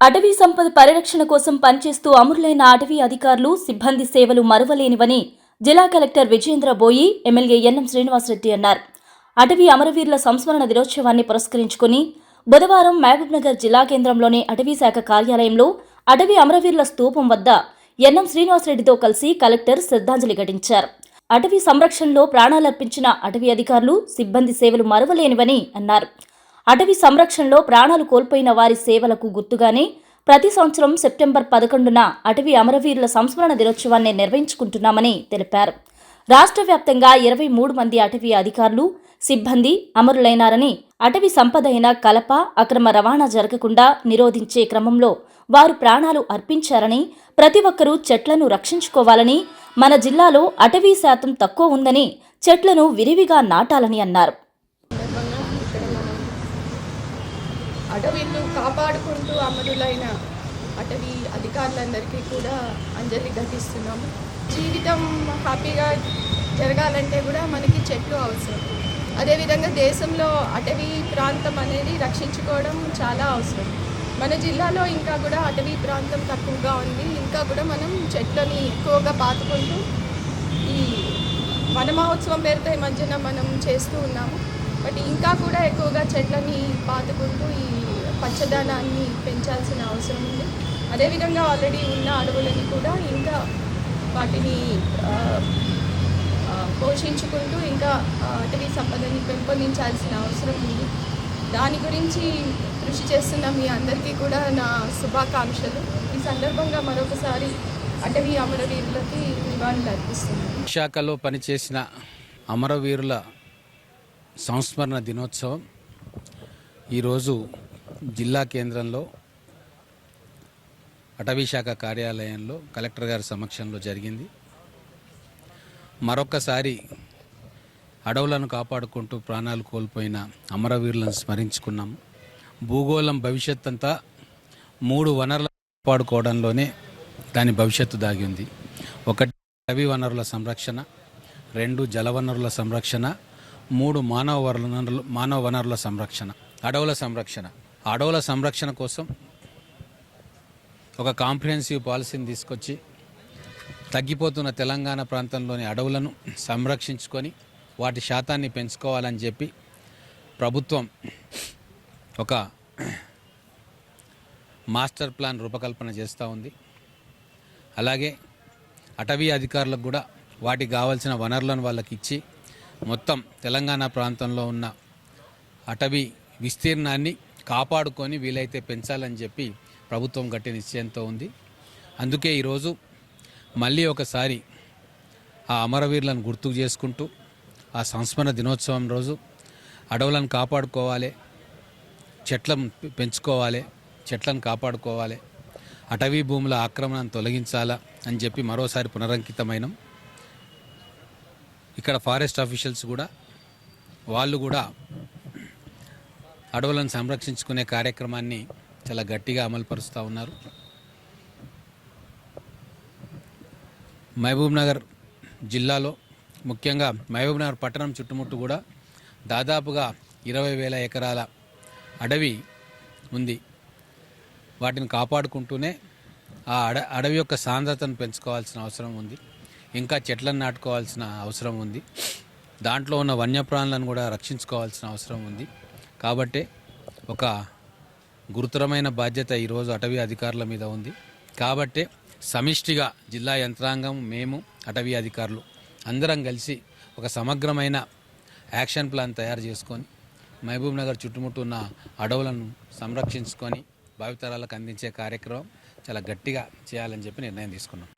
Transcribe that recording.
అటవీ సంపద పరిరక్షణ కోసం పనిచేస్తూ అమరులైన అటవీ అధికారులు సిబ్బంది సేవలు మరువలేనివని జిల్లా కలెక్టర్ విజేంద్ర బోయి ఎమ్మెల్యే ఎన్ఎం శ్రీనివాసరెడ్డి అన్నారు. అటవీ అమరవీరుల సంస్మరణ దినోత్సవాన్ని పురస్కరించుకుని బుధవారం మహబూబ్నగర్ జిల్లా కేంద్రంలోని అటవీ శాఖ కార్యాలయంలో అటవీ అమరవీరుల స్తూపం వద్ద ఎన్ఎం శ్రీనివాసరెడ్డితో కలిసి కలెక్టర్ శ్రద్ధాంజలి ఘటించారు. అటవీ సంరక్షణలో ప్రాణాలర్పించిన అటవీ అధికారులు సిబ్బంది సేవలు మరువలేనివని అన్నారు. అటవీ సంరక్షణలో ప్రాణాలు కోల్పోయిన వారి సేవలకు గుర్తుగానే ప్రతి సంవత్సరం సెప్టెంబర్ పదకొండున అటవీ అమరవీరుల సంస్మరణ దినోత్సవాన్ని నిర్వహించుకుంటున్నామని తెలిపారు. రాష్ట్ర వ్యాప్తంగా ఇరవై మూడు మంది అటవీ అధికారులు సిబ్బంది అమరులైనారని అటవీ సంపద అయిన కలప అక్రమ రవాణా జరగకుండా నిరోధించే క్రమంలో వారు ప్రాణాలు అర్పించారని ప్రతి ఒక్కరూ చెట్లను రక్షించుకోవాలని మన జిల్లాలో అటవీ శాతం తక్కువ ఉందని చెట్లను విరివిగా నాటాలని అన్నారు సందర్భంగా ఇక్కడ మనం అటవీలు కాపాడుకుంటూ అమరులైన అటవీ అధికారులందరికీ కూడా అంజలి ఘటిస్తున్నాము. జీవితం హ్యాపీగా జరగాలంటే కూడా మనకి చెట్లు అవసరం. అదేవిధంగా దేశంలో అటవీ ప్రాంతం అనేది రక్షించుకోవడం చాలా అవసరం. మన జిల్లాలో ఇంకా కూడా అటవీ ప్రాంతం తక్కువగా ఉంది. ఇంకా కూడా మనం చెట్లని ఎక్కువగా పాతుకుంటూ ఈ వనమహోత్సవం పేరుతో ఈ మధ్యన మనం చేస్తూ ఉన్నాము. బట్ ఇంకా కూడా ఎక్కువగా చెట్లని పాతుకుంటూ ఈ పచ్చదనాన్ని పెంచాల్సిన అవసరం ఉంది. అదేవిధంగా ఆల్రెడీ ఉన్న అడవులని కూడా ఇంకా వాటిని పోషించుకుంటూ ఇంకా అటవీ సంపదని పెంపొందించాల్సిన అవసరం ఉంది. దాని గురించి కృషి చేస్తున్న మీ అందరికీ కూడా నా శుభాకాంక్షలు. ఈ సందర్భంగా మరొకసారి అటవీ అమరవీరులకి నివాళులు అర్పిస్తున్నాను. విశాఖలో పనిచేసిన అమరవీరుల సంస్మరణ దినోత్సవం. ఈరోజు జిల్లా కేంద్రంలో అటవీ శాఖ కార్యాలయంలో కలెక్టర్ గారి సమక్షంలో జరిగింది. మరొకసారి అడవులను కాపాడుకుంటూ ప్రాణాలు కోల్పోయిన అమరవీరులను స్మరించుకున్నాము భూగోళం భవిష్యత్ అంతా మూడు వనరులను కాపాడుకోవడంలోనే దాని భవిష్యత్తు దాగి ఉంది. ఒకటి అటవీ వనరుల సంరక్షణ రెండు జలవనరుల సంరక్షణ మూడు మానవ వనరుల మానవ వనరుల సంరక్షణ. అడవుల సంరక్షణ. అడవుల సంరక్షణ కోసం ఒక కాంప్రిహెన్సివ్ పాలసీని తీసుకొచ్చి తగ్గిపోతున్న తెలంగాణ ప్రాంతంలోని అడవులను సంరక్షించుకొని వాటి శాతాన్ని పెంచుకోవాలని చెప్పి ప్రభుత్వం ఒక మాస్టర్ ప్లాన్ రూపకల్పన చేస్తూ ఉంది. అలాగే అటవీ అధికారులకు కూడా వాటికి కావాల్సిన వనరులను వాళ్ళకి ఇచ్చి మొత్తం తెలంగాణ ప్రాంతంలో ఉన్న అటవీ విస్తీర్ణాన్ని కాపాడుకొని వీలైతే పెంచాలని చెప్పి ప్రభుత్వం గట్టి నిశ్చయంతో ఉంది. అందుకే ఈరోజు మళ్ళీ ఒకసారి ఆ అమరవీరులను గుర్తుకు చేసుకుంటూ ఆ సంస్మరణ దినోత్సవం రోజు అడవులను కాపాడుకోవాలి చెట్లను పెంచుకోవాలి చెట్లను కాపాడుకోవాలి అటవీ భూముల ఆక్రమణను తొలగించాలా అని చెప్పి మరోసారి పునరంకితమైనం. ఇక్కడ ఫారెస్ట్ ఆఫీషియల్స్ కూడా వాళ్ళు కూడా అడవులను సంరక్షించుకునే కార్యక్రమాన్ని చాలా గట్టిగా అమలుపరుస్తూ ఉన్నారు. మహబూబ్ నగర్ జిల్లాలో ముఖ్యంగా మహబూబ్ నగర్ పట్టణం చుట్టుముట్టు కూడా దాదాపుగా ఇరవై వేల ఎకరాల అడవి ఉంది. వాటిని కాపాడుకుంటూనే ఆ అడ అడవి యొక్క సాంద్రతను పెంచుకోవాల్సిన అవసరం ఉంది. ఇంకా చెట్లను నాటుకోవాల్సిన అవసరం ఉంది. దాంట్లో ఉన్న వన్యప్రాణులను కూడా రక్షించుకోవాల్సిన అవసరం ఉంది. కాబట్టే ఒక గురుతరమైన బాధ్యత ఈరోజు అటవీ అధికారుల మీద ఉంది. కాబట్టే సమిష్టిగా జిల్లా యంత్రాంగం మేము అటవీ అధికారులు అందరం కలిసి ఒక సమగ్రమైన యాక్షన్ ప్లాన్ తయారు చేసుకొని మహబూబ్ నగర్ చుట్టుముట్టు ఉన్న అడవులను సంరక్షించుకొని భావితరాలకు అందించే కార్యక్రమం చాలా గట్టిగా చేయాలని చెప్పి నిర్ణయం తీసుకున్నాం.